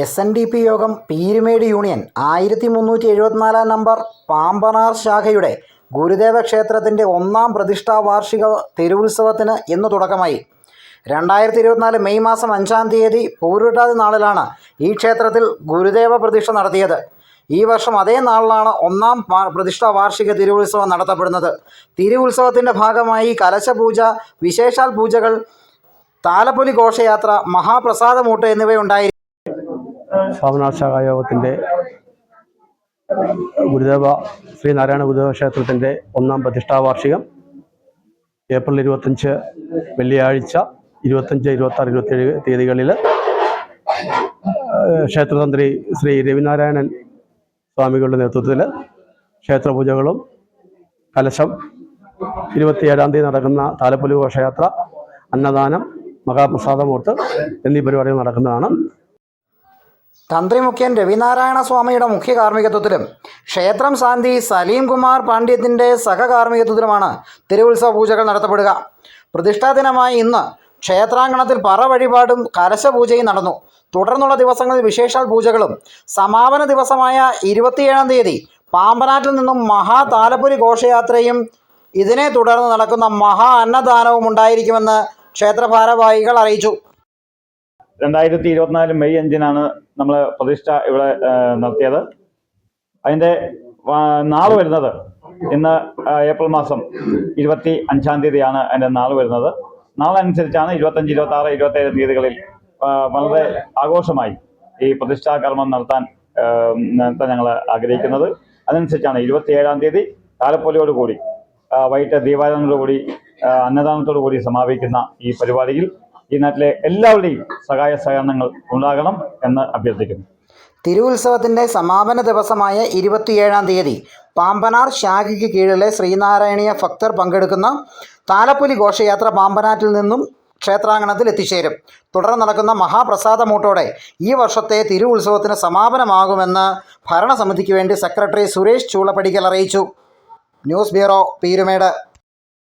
S N D P യോഗം Peermade union ആയിരത്തി മുന്നൂറ്റി എഴുപത്തിനാലാം നമ്പർ പാമ്പനാർ ശാഖയുടെ ഗുരുദേവ ക്ഷേത്രത്തിന്റെ ഒന്നാം പ്രതിഷ്ഠാ വാർഷിക തിരുവുത്സവത്തിന് ഇന്ന് തുടക്കമായി. രണ്ടായിരത്തി ഇരുപത്തിനാല് മെയ് മാസം അഞ്ചാം തീയതി പൂരുട്ടാതി നാളിലാണ് ഈ ക്ഷേത്രത്തിൽ ഗുരുദേവ പ്രതിഷ്ഠ നടത്തിയത്. ഈ വർഷം അതേ നാളിലാണ് ഒന്നാം പ്രതിഷ്ഠാ വാർഷിക തിരുവുത്സവം നടത്തപ്പെടുന്നത്. തിരുവുത്സവത്തിന്റെ ഭാഗമായി കലശപൂജ വിശേഷാൽ പൂജകൾ താലപ്പൊലി ഘോഷയാത്ര മഹാപ്രസാദമൂട്ട് എന്നിവയുണ്ടായി സ്വാമിനാഥ ശാഖായോഗത്തിന്റെ ഗുരുദേവ ശ്രീനാരായണ ഗുരുദേവ ക്ഷേത്രത്തിന്റെ ഒന്നാം പ്രതിഷ്ഠാവാർഷികം ഏപ്രിൽ ഇരുപത്തഞ്ച് വെള്ളിയാഴ്ച ഇരുപത്തഞ്ച് ഇരുപത്താറ് ഇരുപത്തേഴ് തീയതികളിൽ ക്ഷേത്രതന്ത്രി ശ്രീ രവിനാരായണൻ സ്വാമികളുടെ നേതൃത്വത്തിൽ ക്ഷേത്രപൂജകളും കലശം ഇരുപത്തിയേഴാം തീയതി നടക്കുന്ന താലപ്പൊലി ഘോഷയാത്ര അന്നദാനം മഹാപ്രസാദമൂർത്ത് എന്നീ പരിപാടികൾ നടക്കുന്നതാണ്. തന്ത്രി മുഖ്യൻ രവിനാരായണ സ്വാമിയുടെ മുഖ്യ കാർമ്മികത്വത്തിലും ക്ഷേത്രം ശാന്തി സലീം കുമാർ പാണ്ഡ്യത്തിന്റെ സഹകാർമ്മികത്വത്തിലുമാണ് തിരുവുത്സവ പൂജകൾ നടത്തപ്പെടുക. പ്രതിഷ്ഠാ ദിനമായി ഇന്ന് ക്ഷേത്രാങ്കണത്തിൽ പറ വഴിപാടും കലശപൂജയും നടന്നു. തുടർന്നുള്ള ദിവസങ്ങളിൽ വിശേഷാൽ പൂജകളും. സമാപന ദിവസമായ ഇരുപത്തിയേഴാം തീയതി പാമ്പനാറ്റിൽ നിന്നും മഹാ താലപ്പൊലി ഘോഷയാത്രയും ഇതിനെ തുടർന്ന് നടക്കുന്ന മഹാ അന്നദാനവും ഉണ്ടായിരിക്കുമെന്ന് ക്ഷേത്ര ഭാരവാഹികൾ അറിയിച്ചു. രണ്ടായിരത്തി ഇരുപത്തിനാല് മെയ് അഞ്ചിനാണ് നമ്മൾ പ്രതിഷ്ഠ ഇവിടെ നടത്തിയത്. അതിന്റെ നാൾ വരുന്നത് ഇന്ന് ഏപ്രിൽ മാസം ഇരുപത്തി അഞ്ചാം തീയതിയാണ് അതിന്റെ നാൾ വരുന്നത്. നാളനുസരിച്ചാണ് ഇരുപത്തഞ്ച് ഇരുപത്തി ആറ് ഇരുപത്തേഴ് തീയതികളിൽ വളരെ ആഘോഷമായി ഈ പ്രതിഷ്ഠാ കർമ്മം നടത്താൻ നടത്താൻ ഞങ്ങൾ ആഗ്രഹിക്കുന്നത്. അതനുസരിച്ചാണ് ഇരുപത്തിയേഴാം തീയതി താലപ്പൊലിയോട് കൂടി വൈകിട്ട് ദീപാരാധനയോടുകൂടി അന്നദാനത്തോടു കൂടി സമാപിക്കുന്ന ഈ പരിപാടിയിൽ ഈ നാട്ടിലെ എല്ലാവരുടെയും സഹായ സഹകരണങ്ങൾ ഉണ്ടാകണം എന്ന് അഭ്യർത്ഥിക്കുന്നു. തിരുവുത്സവത്തിന്റെ സമാപന ദിവസമായ ഇരുപത്തിയേഴാം തീയതി പാമ്പനാർ ശാഖയ്ക്ക് കീഴിലെ ശ്രീനാരായണീയ ഭക്തർ പങ്കെടുക്കുന്ന താലപ്പൊലി ഘോഷയാത്ര പാമ്പനാറ്റിൽ നിന്നും ക്ഷേത്രാങ്കണത്തിൽ എത്തിച്ചേരും. തുടർന്ന് നടക്കുന്ന മഹാപ്രസാദമൂട്ടോടെ ഈ വർഷത്തെ തിരുവുത്സവത്തിന് സമാപനമാകുമെന്ന് ഭരണസമിതിക്ക് വേണ്ടി സെക്രട്ടറി സുരേഷ് ചൂളപ്പടിക്കൽ അറിയിച്ചു. News bureau Peermade.